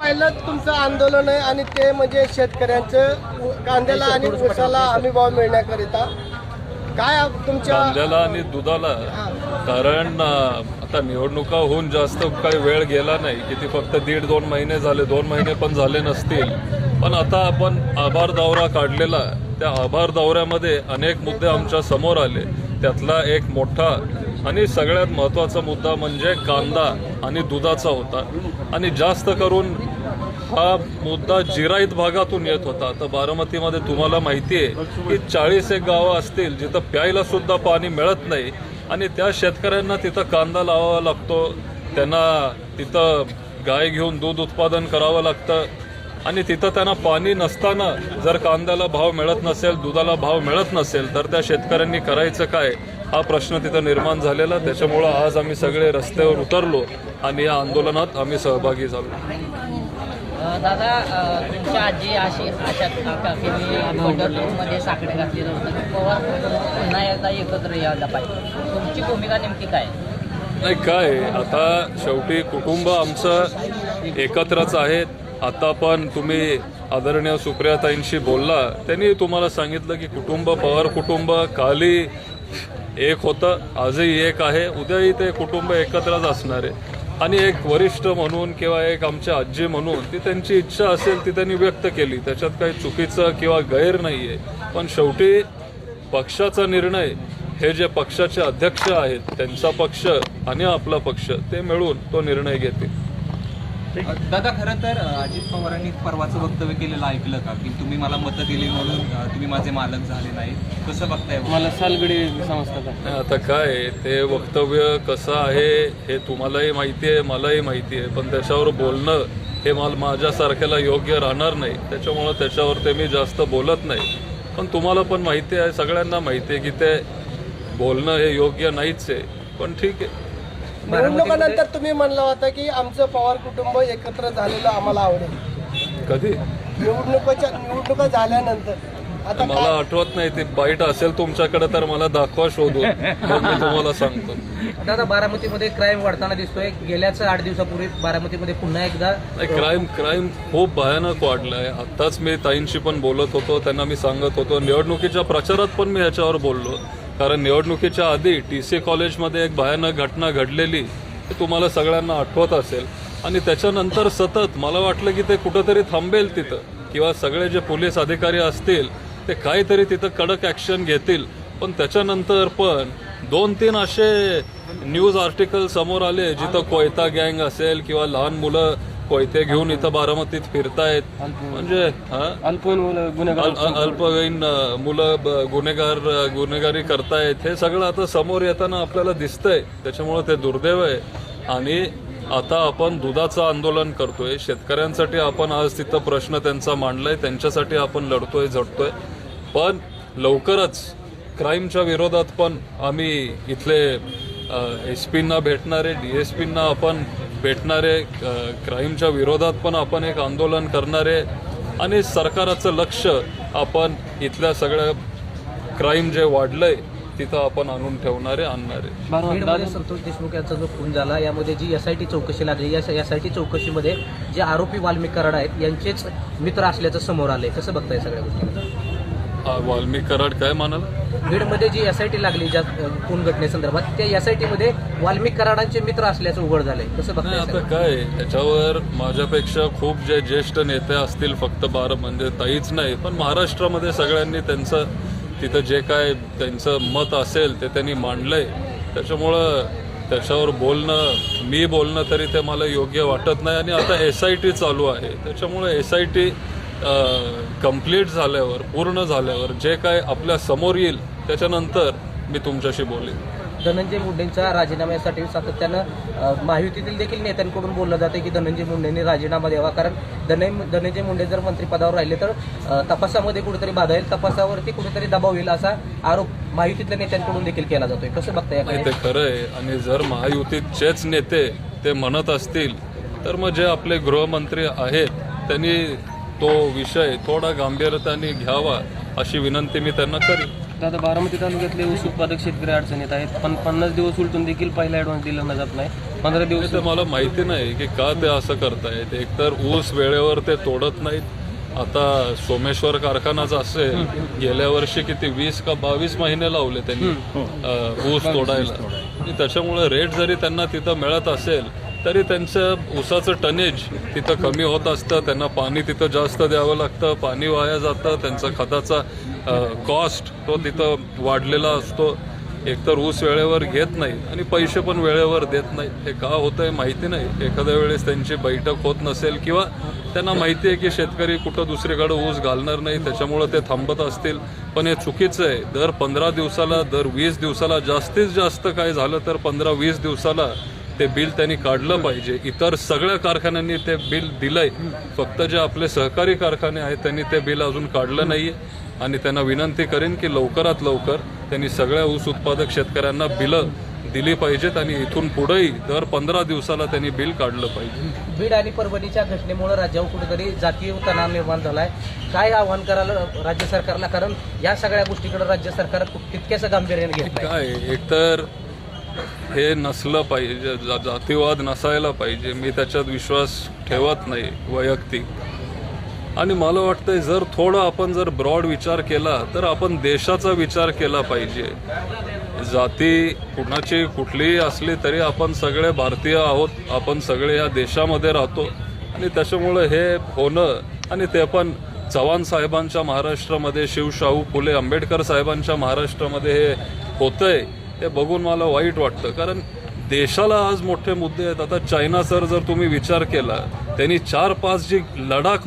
पहिलं तुमचं आंदोलन आहे आणि ते म्हणजे शेतकऱ्यांचं कांद्याला आणि ऊसाला हमी भाव मिळण्याकरिता. काय तुमच्या कांद्याला आणि दुधाला. कारण आता निवडणुका होऊन जास्त काही वेळ गेला नाही. किती फक्त दीड दोन महिने झाले. दोन महिने पण झाले नसतील. पण आता आपण आभार दौरा काढलेला त्या आभार दौऱ्यामध्ये अनेक मुद्दे आमच्यासमोर आले. त्यातला एक मोठा आणि सगळ्यात महत्त्वाचा मुद्दा म्हणजे कांदा आणि दुधाचा होता. आणि जास्त करून हा मुद्दा जिराईत भागातून येत होता. तर बारामतीमध्ये तुम्हाला माहिती आहे की चाळीस एक गावं असतील जिथं प्यायला सुद्धा पाणी मिळत नाही आणि त्या शेतकऱ्यांना तिथं कांदा लावावा लागतो. त्यांना तिथं गाय घेऊन दूध उत्पादन करावं लागतं आणि तिथं त्यांना पाणी नसताना जर कांद्याला भाव मिळत नसेल दुधाला भाव मिळत नसेल तर त्या शेतकऱ्यांनी करायचं काय? हा प्रश्न तिथं निर्माण झालेला. त्याच्यामुळं आज आम्ही सगळे रस्त्यावर उतरलो आणि या आंदोलनात आम्ही सहभागी झालो. दादा तुमच्या आजी अशी अशा काकीने पंढरपूरमध्ये साकडे घातलेलं होतं? की पवार पुन्हा एकदा एकत्र यायला पाहिजे. तुमची भूमिका नेमकी काय? नाही काय? आता शेवटी कुटुंब आमचं एकत्रच आहे. आता पण तुम्ही आदरणीय सुप्रियाताईंशी बोलला त्यांनी तुम्हाला सांगितलं की कुटुंब पवार कुटुंब काली एक होतं आजही एक आहे. उद्याही ते कुटुंब एकत्रच असणार आहे. आणि एक वरिष्ठ म्हणून किंवा एक आमच्या आजी म्हणून ती त्यांची इच्छा असेल ती त्यांनी व्यक्त केली. त्याच्यात काही चुकीचं किंवा गैर नाही आहे पण शेवटी पक्षाचा निर्णय हे जे पक्षाचे अध्यक्ष आहेत त्यांचा पक्ष आणि आपला पक्ष ते मिळून तो निर्णय घेतील. दादा खरं तर अजित पवारांनी परवाचं वक्तव्य केलेलं ऐकलं का? की तुम्ही मला मतं दिली म्हणून तुम्ही माझे मालक झाले नाही. कसं बघताय मला सालगडी समजतं का? नाही, आता काय ते वक्तव्य कसं आहे हे तुम्हालाही माहिती आहे मलाही माहिती आहे. पण त्याच्यावर बोलणं हे मला माझ्यासारख्याला योग्य राहणार नाही. त्याच्यामुळं त्याच्यावर ते मी जास्त बोलत नाही. पण तुम्हाला पण माहिती आहे सगळ्यांना माहिती आहे की ते बोलणं हे योग्य नाहीच आहे. पण ठीक आहे. निवडणुकानंतर तुम्ही म्हणलं होतं की आमचं पवार कुटुंब एकत्र झालेलं आम्हाला आवडेल. कधी? निवडणुकाच्या निवडणुका झाल्यानंतर. आता मला आठवत नाही ते बाईट असेल तुमच्याकडे तर मला दाखवा शोधून. मग मी तुम्हाला सांगतो. दादा बारामतीमध्ये क्राईम वाढताना दिसतोय. गेल्याच आठ दिवसापूर्वी बारामतीमध्ये पुन्हा एकदा क्राईम क्राईम खूप भयानक वाढलाय. आत्ताच मी ताईंशी पण बोलत होतो त्यांना मी सांगत होतो. निवडणुकीच्या प्रचारात पण मी ह्याच्यावर बोललो. कारण निवडणुकीच्या आधी टी सी कॉलेजमध्ये एक भयानक घटना घडलेली तुम्हाला सगळ्यांना आठवत असेल. आणि त्याच्यानंतर सतत मला वाटलं की ते कुठंतरी थांबेल तिथं. किंवा सगळे जे पोलीस अधिकारी असतील ते काहीतरी तिथं कडक ॲक्शन घेतील. पण त्याच्यानंतर पण दोन तीन असे न्यूज आर्टिकल समोर आले जिथं कोयता गँग असेल किंवा लहान मुलं कोयते घेऊन इथं बारामतीत फिरतायत. म्हणजे अल्पवयीन मुलं गुन्हेगार गुन्हेगारी करतायत. हे सगळं आता समोर येताना आपल्याला दिसतंय. त्याच्यामुळं ते दुर्दैव आहे. आणि आता आपण दुधाचं आंदोलन करतोय. शेतकऱ्यांसाठी आपण आज तिथं प्रश्न त्यांचा मांडलाय. त्यांच्यासाठी आपण लढतोय झटतोय. पण लवकरच क्राईमच्या विरोधात पण आम्ही इथले एस पींना भेटणारे डी एस पींना आपण भेटणारे क्राईमच्या विरोधात पण आपण एक आंदोलन करणारे आणि सरकाराचं लक्ष आपण इथल्या सगळ्या क्राईम जे वाढलंय तिथं आपण आणून ठेवणारे आणणारे. संतोष देशमुख यांचा जो खून झाला यामध्ये जी एस आय टी चौकशी लागली या एस आय टी चौकशीमध्ये जे आरोपी वाल्मिक कराड आहेत यांचेच मित्र असल्याचं समोर आलंय. कसं बघताय सगळ्या गोष्टी? आ, वाल्मिक कराड काय म्हणाल? बीडमध्ये जी एस आय टी लागली ज्या अ, खून घटनेसंदर्भात त्या एस आय टी मध्ये वाल्मिक कराडांचे मित्र असल्याचं उघड झालंय. कसं नाही बघताय आता? काय त्याच्यावर माझ्यापेक्षा खूप जे ज्येष्ठ नेते असतील फक्त बारा म्हणजे ताईच नाही पण महाराष्ट्रामध्ये सगळ्यांनी त्यांचं तिथं जे काय त्यांचं मत असेल ते त्यांनी मांडलंय. त्याच्यामुळं त्याच्यावर बोलणं मी बोलणं तरी ते मला योग्य वाटत नाही आणि आता एस आय टी चालू आहे. त्याच्यामुळे एस आय टी कंप्लीट झाल्यावर पूर्ण झाल्यावर जे काय आपल्यासमोर येईल त्याच्यानंतर मी तुमच्याशी बोलेन. धनंजय मुंडेंच्या राजीनाम्यासाठी सातत्यानं अ, महायुतीतील देखील नेत्यांकडून बोललं जाते की धनंजय मुंडेंनी राजीनामा द्यावा. कारण धनंजय धनंजय मुंडे जर मंत्रिपदावर राहिले तर तपासामध्ये कुठेतरी बाधा येईल. तपासावरती कुठेतरी दबाव येईल असा आरोप महायुतीतल्या नेत्यांकडून देखील केला जातोय. कसं बघताय ते खरं आहे. आणि जर महायुतीचेच नेते ते म्हणत असतील तर मग जे आपले गृहमंत्री आहेत त्यांनी तो विषय थोडा गांभीर्याने घ्यावा अशी विनंती मी त्यांना करीन. दादा बारामती तालुक्यातले ऊस उत्पादक शेतकरी अडचणीत आहेत पण पन्नास दिवस उलटून देखील पहिला ॲडव्हान्स दिला जात नाही. पंधरा दिवस मला माहिती नाही की का ते असं करतायत. एकतर ऊस वेळेवर ते तोडत नाहीत. आता सोमेश्वर कारखानाच असेल गेल्या वर्षी किती वीस का बावीस महिने लावले त्यांनी ऊस तोडायला. त्याच्यामुळे रेट जरी त्यांना तिथं मिळत असेल तरी त्यांचं ऊसाचं टनेज तिथं कमी होत असतं त्यांना पाणी तिथं जास्त द्यावं लागतं पाणी वाया जातं त्यांचा खताचा कॉस्ट तो तिथं वाढलेला असतो. एकतर ऊस वेळेवर घेत नाही आणि पैसे पण वेळेवर देत नाही हे का होतं आहे माहिती नाही. एखाद्या वेळेस त्यांची बैठक होत नसेल किंवा त्यांना माहिती आहे की शेतकरी कुठं दुसरीकडे ऊस घालणार नाही त्याच्यामुळं ते थांबत असतील. पण हे चुकीचं आहे. दर पंधरा दिवसाला दर वीस दिवसाला जास्तीत जास्त काय झालं तर पंधरा वीस दिवसाला ते बिल त्यांनी काढलं पाहिजे. इतर सगळ्या कारखान्यांनी ते बिल दिलंय. फक्त जे आपले सहकारी कारखाने आहेत त्यांनी ते बिल अजून काढलं नाहीये. आणि त्यांना विनंती करेन की लवकरात लवकर त्यांनी सगळ्या ऊस उत्पादक शेतकऱ्यांना बिलं दिली पाहिजेत आणि इथून पुढेही दर पंधरा दिवसाला त्यांनी बिल काढलं पाहिजे. बीड आणि परभणीच्या घटनेमुळे राज्यावर कुठेतरी जातीय तणाव निर्माण झालाय. काय आव्हान करायला राज्य सरकारला? कारण या सगळ्या गोष्टीकडे राज्य सरकार तितक्याच गांभीर्याने घेत नाही. काय? एकतर हे नसलं पाहिजे जा- जातीवाद नसायला पाहिजे. मी त्याच्यात विश्वास ठेवत नाही वैयक्तिक. आणि मला वाटतंय जर थोडं आपण जर ब्रॉड विचार केला तर आपण देशाचा विचार केला पाहिजे. जाती कुणाची कुठलीही असली तरी आपण सगळे भारतीय आहोत आपण सगळे या देशामध्ये राहतो. आणि त्याच्यामुळं हे होणं आणि ते पण चव्हाण साहेबांच्या महाराष्ट्रामध्ये शिवशाहू फुले आंबेडकर साहेबांच्या महाराष्ट्रामध्ये हे होतंय. ते बघून मला वाईट वाटतं. कारण देशाला आज मोठे मुद्दे आहेत. आता चायना सर जर तुम्ही विचार केला त्यांनी चार पाच जी लडाख